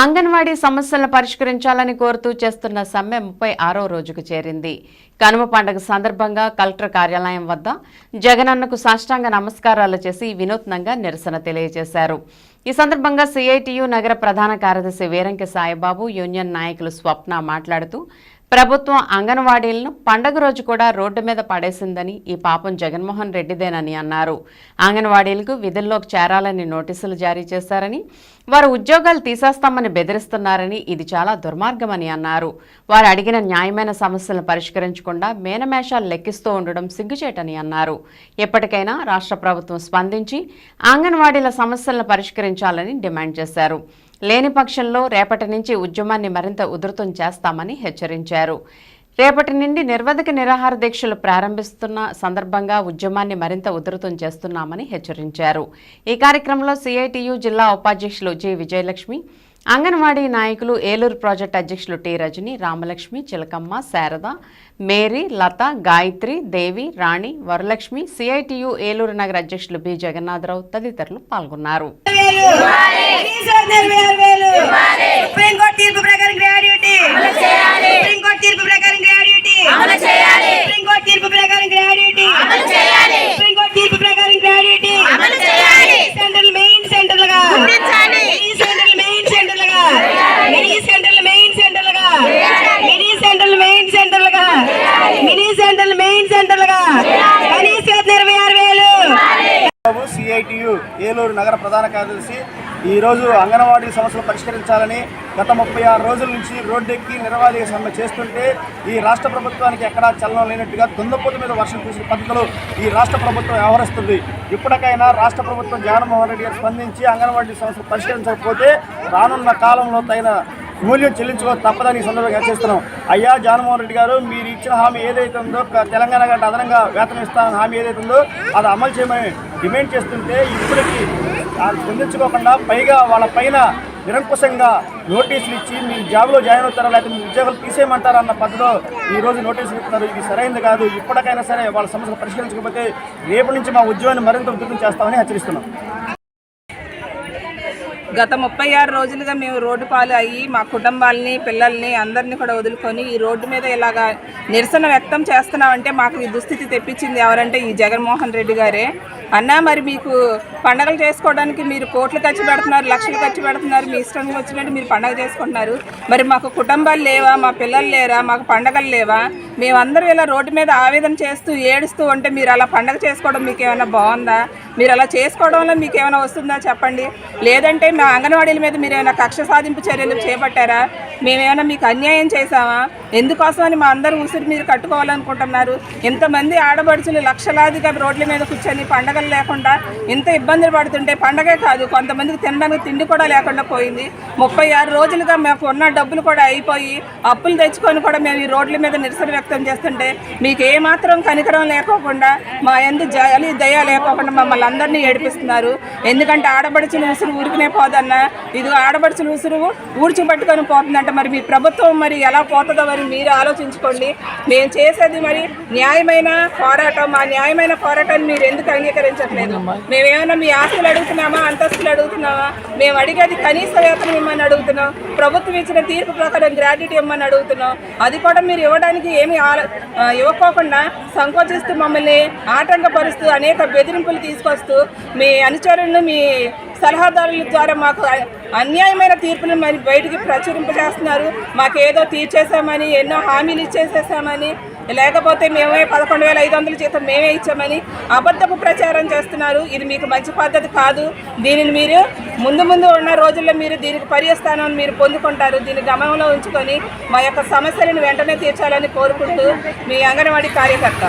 అంగన్వాడీ సమస్యలను పరిష్కరించాలని కోరుతూ చేస్తున్న సమ్మె ముప్పై ఆరో రోజుకు చేరింది. కనుమ పండుగ సందర్భంగా కలెక్టర్ కార్యాలయం వద్ద జగనన్నకు సాష్టాంగ నమస్కారాలు చేసి వినూత్నంగా నిరసన తెలియజేశారు. ఈ సందర్భంగా సిఐటియు నగర ప్రధాన కార్యదర్శి వీరంకి సాయిబాబు యూనియన్ నాయకులు స్వప్న మాట్లాడుతూ ప్రభుత్వం అంగన్వాడీలను పండగ రోజు కూడా రోడ్డు మీద పడేసిందని ఈ పాపం జగన్మోహన్ రెడ్డిదేనని అన్నారు. అంగన్వాడీలకు విధుల్లోకి చేరాలని నోటీసులు జారీ చేశారని వారు ఉద్యోగాలు తీసేస్తామని బెదిరిస్తున్నారని ఇది చాలా దుర్మార్గమని అన్నారు. వారు అడిగిన న్యాయమైన సమస్యలను పరిష్కరించకుండా మేనమేషాలు లెక్కిస్తూ ఉండడం సిగ్గుచేటని అన్నారు. ఎప్పటికైనా రాష్ట్ర ప్రభుత్వం స్పందించి అంగన్వాడీల సమస్యలను పరిష్కరించాలని డిమాండ్ చేశారు. లేని పక్షంలో రేపటి నుంచి ఉద్యమాన్ని మరింత ఉధృతం చేస్తామని హెచ్చరించారు. రేపటి నుండి నిర్వధక నిరాహార దీక్షలు ప్రారంభిస్తున్న సందర్భంగా ఉద్యమాన్ని మరింత ఉధృతం చేస్తున్నామని హెచ్చరించారు. ఈ కార్యక్రమంలో సిఐటియు జిల్లా ఉపాధ్యక్షులు జి విజయలక్ష్మి అంగన్వాడీ నాయకులు ఏలూరు ప్రాజెక్ట్ అధ్యక్షులు T Rajani Ramalakshmi Chilakamma Sharada Mary Latha Gayatri Devi Rani Varalakshmi CITU Eluru నగర అధ్యక్షులు బి జగన్నాథరావు తదితరులు పాల్గొన్నారు. బాబు సిఐటియు ఏలూరు నగర ప్రధాన కార్యదర్శి ఈరోజు అంగన్వాడీ సమస్యలు పరిష్కరించాలని గత ముప్పై ఆరు రోజుల నుంచి రోడ్డెక్కి నిర్వాధిక సమ్మె చేస్తుంటే ఈ రాష్ట్ర ప్రభుత్వానికి ఎక్కడా చలనం లేనట్టుగా దుందపోత మీద వర్షం చూసిన పద్ధతిలో ఈ రాష్ట్ర ప్రభుత్వం వ్యవహరిస్తుంది. ఇప్పటికైనా రాష్ట్ర ప్రభుత్వం జగన్మోహన్ రెడ్డి గారు స్పందించి అంగన్వాడీ సమస్యలు పరిష్కరించకపోతే రానున్న కాలంలో తగిన మూల్యం చెల్లించుకో తప్పదని ఈ సందర్భంగా హెచ్చరిస్తున్నాం అయ్యా జగన్మోహన్ రెడ్డి గారు మీరు ఇచ్చిన హామీ ఏదైతే ఉందో తెలంగాణ గంట అదనంగా వేతనం ఇస్తానని హామీ ఏదైతే ఉందో అది అమలు చేయమని డిమాండ్ చేస్తుంటే ఇప్పటికీ స్పందించుకోకుండా పైగా వాళ్ళ పైన నిరంకుశంగా నోటీసులు ఇచ్చి మీ జాబ్లో జాయిన్ అవుతారా లేకపోతే మీ ఉద్యోగాలు తీసేయమంటారా అన్న పద్ధతిలో ఈ రోజు నోటీసులు ఇస్తున్నారు ఇది సరైనది కాదు. ఇప్పటికైనా సరే వాళ్ళ సమస్యలు పరిష్కరించకపోతే రేపు నుంచి మా ఉద్యోగాన్ని మరింత ఉధృతం చేస్తామని హెచ్చరిస్తున్నాం. గత ముప్పై ఆరు రోజులుగా మేము రోడ్డు పాలు అయ్యి మా కుటుంబాలని పిల్లల్ని అందరినీ కూడా వదులుకొని ఈ రోడ్డు మీద ఇలాగా నిరసన వ్యక్తం చేస్తున్నామంటే మాకు ఈ దుస్థితి తెప్పించింది ఎవరంటే ఈ జగన్మోహన్ రెడ్డి గారే. అన్నా మరి మీకు పండగలు చేసుకోవడానికి మీరు కోట్లు ఖర్చు పెడుతున్నారు లక్షలు ఖర్చు పెడుతున్నారు మీ ఇష్టం వచ్చినట్టు మీరు పండగ చేసుకుంటున్నారు. మరి మాకు కుటుంబాలు లేవా మా పిల్లలు లేరా మాకు పండగలు లేవా? మేమందరూ ఇలా రోడ్డు మీద ఆవేదన చేస్తూ ఏడుస్తూ ఉంటే మీరు అలా పండగ చేసుకోవడం మీకు ఏమైనా బాగుందా? మీరు అలా చేసుకోవడం వల్ల మీకు ఏమైనా వస్తుందా చెప్పండి? లేదంటే మా అంగన్వాడీల మీద మీరు ఏమైనా కక్ష సాధింపు చర్యలు చేపట్టారా? మేమేమైనా మీకు అన్యాయం చేశామా? ఎందుకోసమని మా అందరూ ఉసిరి మీరు కట్టుకోవాలనుకుంటున్నారు. ఇంతమంది ఆడబడుచులు లక్షలాదిగా రోడ్ల మీద కూర్చొని పండగలు లేకుండా ఇంత ఇబ్బందులు పడుతుంటే పండగే కాదు కొంతమందికి తినడానికి తిండి కూడా లేకుండా పోయింది. ముప్పై ఆరు రోజులుగా మాకు ఉన్న డబ్బులు కూడా అయిపోయి అప్పులు తెచ్చుకొని కూడా మేము ఈ రోడ్ల మీద నిరసన వ్యక్తం చేస్తుంటే మీకు ఏమాత్రం కనికరం లేకోకుండా మా ఎందు జాలి దయ లేకోకుండా మమ్మల్ని అందరినీ ఏడిపిస్తున్నారు. ఎందుకంటే ఆడబడుచులు ఉసురు ఊరికనే పోదన్న. ఇది ఆడబడుచులు ఉసురు ఊడ్చిపట్టుకొని పోతుందంట. మరి మీ ప్రభుత్వం మరి ఎలా పోతుందో మరి మీరు ఆలోచించుకోండి. మేము చేసేది మరి న్యాయమైన పోరాటం. మా న్యాయమైన పోరాటాన్ని మీరు ఎందుకు అంగీకరించట్లేదు? మేమేమైనా మీ ఆస్తులు అడుగుతున్నామా? అంతస్తులు అడుగుతున్నామా? మేము అడిగేది కనీస వేతనం ఇమ్మని అడుగుతున్నాం. ప్రభుత్వం ఇచ్చిన తీర్పు ప్రకారం గ్రాడ్యుటీ ఇమ్మని అడుగుతున్నాం. అది కూడా మీరు ఇవ్వడానికి ఏమి ఇవ్వకోకుండా సంకోచిస్తూ మమ్మల్ని ఆటంకపరుస్తూ అనేక బెదిరింపులు తీసుకొని తీసుకొస్తూ మీ అనుచరులను మీ సలహాదారుల ద్వారా మాకు అన్యాయమైన తీర్పులు మరి బయటికి ప్రచురింపజేస్తున్నారు. మాకేదో తీర్చేసామని ఎన్నో హామీలు ఇచ్చేసేసామని లేకపోతే మేమే పదకొండు వేల ఐదు వందల జీతం మేమే ఇచ్చామని అబద్ధపు ప్రచారం చేస్తున్నారు. ఇది మీకు మంచి పద్ధతి కాదు. దీనిని మీరు ముందు ముందు ఉన్న రోజుల్లో మీరు దీనికి పర్యస్థానం మీరు పొందుకుంటారు. దీన్ని గమనంలో ఉంచుకొని మా యొక్క సమస్యలను వెంటనే తీర్చాలని కోరుకుంటూ మీ అంగన్వాడీ కార్యకర్త.